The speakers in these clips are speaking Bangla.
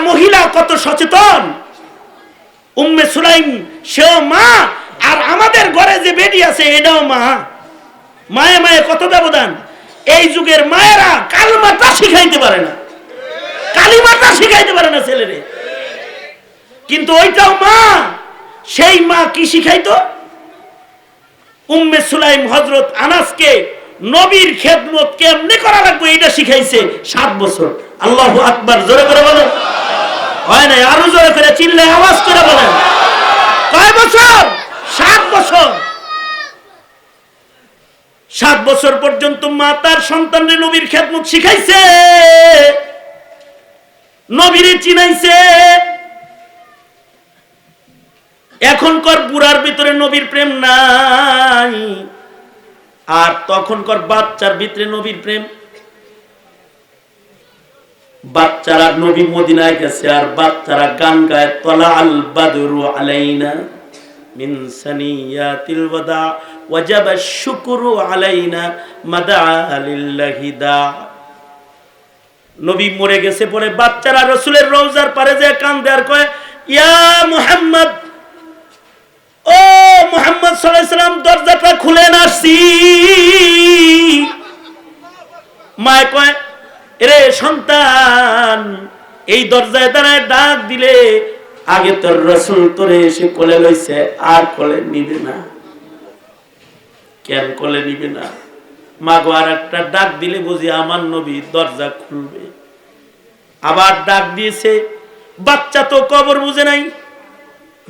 মহিলা কত সচেতন? উম্মে সুলাইম, সেও মা, আর আমাদের ঘরে যে বেডি আছে, এটাও মা। মায়ে মায়ে কত ব্যবধান? এই যুগের মায়েরা কালমাটা শিখাইতে পারে না। কালিমাটা শিখাইতে পারে না ছেলেরে। কিন্তু ওইটাও মা। সেই মা কি শিখাইতো? উম্মে সুলাইম হজরত আনাসকে নবীর খেদমত কেমনে করা লাগবে এটা শিখাইছে সাত বছর। আল্লাহ আকবার, জোরে করে বলেন। হয় নাই? আরও জোরে করে চিল্লে আওয়াজ করে বলেন। কয় বছর? সাত বছর। সাত বছর পর্যন্ত মা তার সন্তানের নবীর খেদমত শিখাইছে। নবীরে চিনাইছে। এখনকার বুড়ার ভিতরে নবীর প্রেম নাই। আর তখনকার বাচ্চার ভিতরে নবীর প্রেম। বাচ্চারা নবী মদিনায় গেছে আর বাচ্চারা গান গায় তলা আল বাদরু আলাইনা মিন আলাইনা মাদা নবী মরে গেছে পরে বাচ্চারা রসুলের রওজার পারে যে কান্দে আর কয়, ইয়া মুহাম্মদ ও মুহাম্মদ সাল্লাম দরজাটা খুলে আসছি। মায় কয় রে সন্তান, এই দরজায় দাঁড়ায় ডাক দিলে আগে তোর রসুল তোরে এসে কোলে লইছে, আর কোলে নিবে না। কেন কোলে নিবে না? মা গো আর একটা ডাক দিলে বুঝি আমার নবী দরজা খুলবে। আবার ডাক দিয়েছে, বাচ্চা তো কবর বুঝে নাই?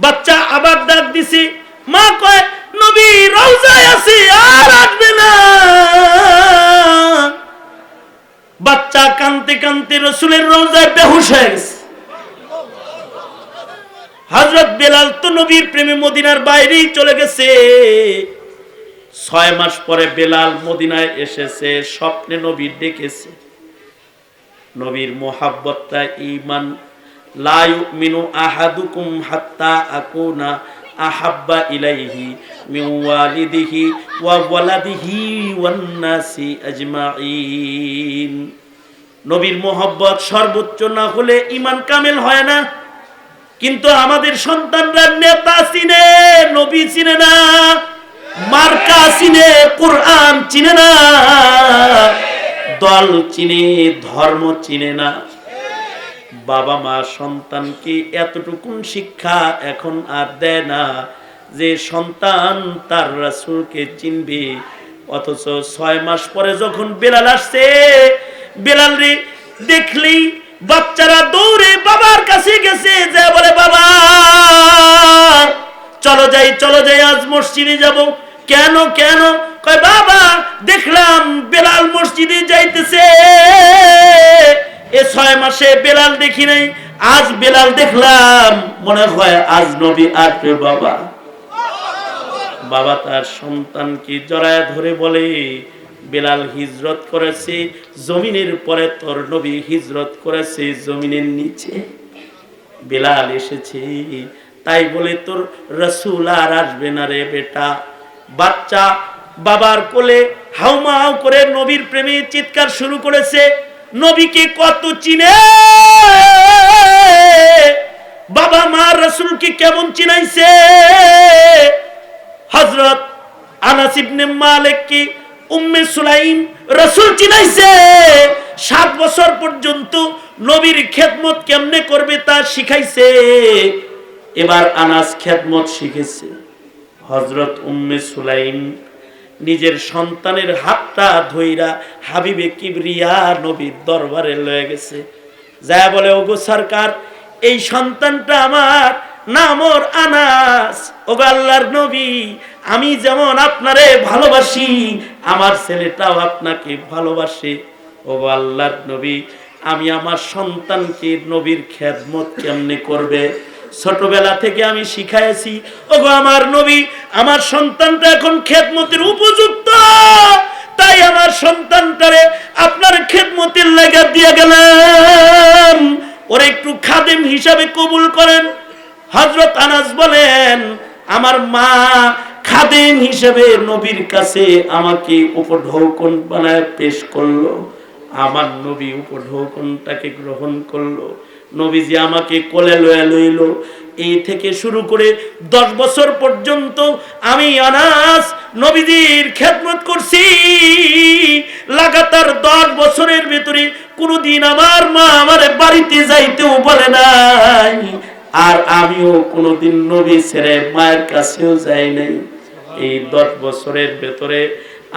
বাচ্চা আবার ডাক দিছি, মা কয়, নবী রওজায় আছি, আর আসবে না। বাচ্চা কানতে কানতে রসুলের রওজায় বেহুশ হয়ে গেছে। হজরত বেলাল তো নবীর প্রেমে মদিনার বাইরেই চলে গেছে। ছয় মাস পরে বেলাল মদিনায় এসেছে, স্বপ্নে নবীর ডেকেছে। নবীর মোহাব্বতটা ইমান লা ইউমিনু আহাদুকুম হাত্তা আকুনা আহাব্বা ইলাইহি মিন ওয়ালিদিহি ওয়া ওয়ালাদিহি ওয়ান নাসি আজমাইন নবীর মোহব্বত সর্বোচ্চ না হলে ইমান কামেল হয় না। কিন্তু আমাদের সন্তানরা নেতা চিনে, নবী চিনে না, মার্কা চিনে, কোরআন চিনে না, দল চিনে, ধর্ম চিনে না। বাবা মা সন্তানকে এতটুকুন শিক্ষা এখন আর দেয় না? যে সন্তান তার রাসূলকে চিনবে, অথচ ছয় মাস পরে যখন বেলাল আসছে, বেলাল রে দেখলেই বাচ্চারা দৌড়ে বাবার কাছে গেছে, যে বলে, বাবা, চলো যাই চলো যাই, আজ মসজিদে যাব। কেন কেন? কয়, বাবা, দেখলাম বেলাল মসজিদে যাইতেছে। ছয় মাসে বেলাল দেখি নাই, আজ বেলাল দেখলাম, মনে হয় আজ নবী আসবে বাবা। বাবা তার সন্তানকে জড়ায় ধরে বলে, বেলাল হিজরত করেছে, জমিনের পরে তোর নবী হিজরত করেছে জমিনের নিচে। বেলাল এসেছে, তাই বলে তোর রসুল আর আসবে না রে বেটা। বাচ্চা বাবার কোলে হাউমাউ করে নবীর প্রেমে চিৎকার শুরু করেছে নবীকে কত চিনে? বাবা মা রসুলকে কেমন চিনাইছে? হজরত আনাস ইবনে মালিক কি উম্মে সুলাইম রসুল চিনাইছে। সাত বছর পর্যন্ত নবীর খেদমত কেমনে করবে তা শিখাইছে। এবার আনাস খেদমত শিখেছে। হজরত উম্মে সুলাইম নিজের সন্তানের হাতটা ধইরা হাবিবে কিবরিয়া নবীর দরবারে লয়ে গেছে। যা বলে, ওগো সরকার, এই সন্তানটা আমার নামর আনাস। ওগো আল্লাহর নবী, আমি যেমন আপনারে ভালোবাসি, আমার ছেলেটাও আপনাকে ভালোবাসে। ওগো আল্লাহর নবী, আমি আমার সন্তানকে নবীর খেদমত কেমনে করবে? ছোটবেলা থেকে আমি শিখাইছি, ওগো আমার নবী, আমার সন্তানটা এখন খেদমতের উপযুক্ত। তাই আমার সন্তানটারে আপনার খেদমতের লাগা দিয়ে গেলাম। ওর একটু খাদেম হিসাবে কবুল করেন। হজরত আনাস বলেন, আমার মা খাদেম হিসেবে নবীর কাছে আমাকে উপঢৌকন বানায় পেশ করল। আমার নবী উপঢৌকনটাকে গ্রহণ করল। নবীজি আমাকে কোলে লয়ে লইল। এই থেকে শুরু করে দশ বছর পর্যন্ত আমি আনাস নবীজির খেদমত করছি। লাগাতার দশ বছরের ভেতরে কোনোদিন আমার মা আমার বাড়িতে যাইতেও বলে নাই। আর আমিও কোনোদিন নবী ছেড়ে মায়ের কাছেও যাই নাই। এই দশ বছরের ভেতরে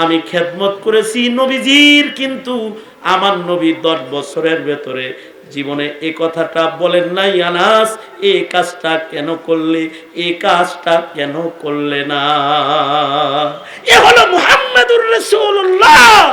আমি খেদমত করেছি নবীজির, কিন্তু আমার নবী দশ বছরের ভেতরে জীবনে এ কথাটা বলেন নাই, আনাস, এ কাজটা কেন করলে? এ কাজটা কেন করলে না? এ হলো মুহাম্মাদুর রাসূলুল্লাহ!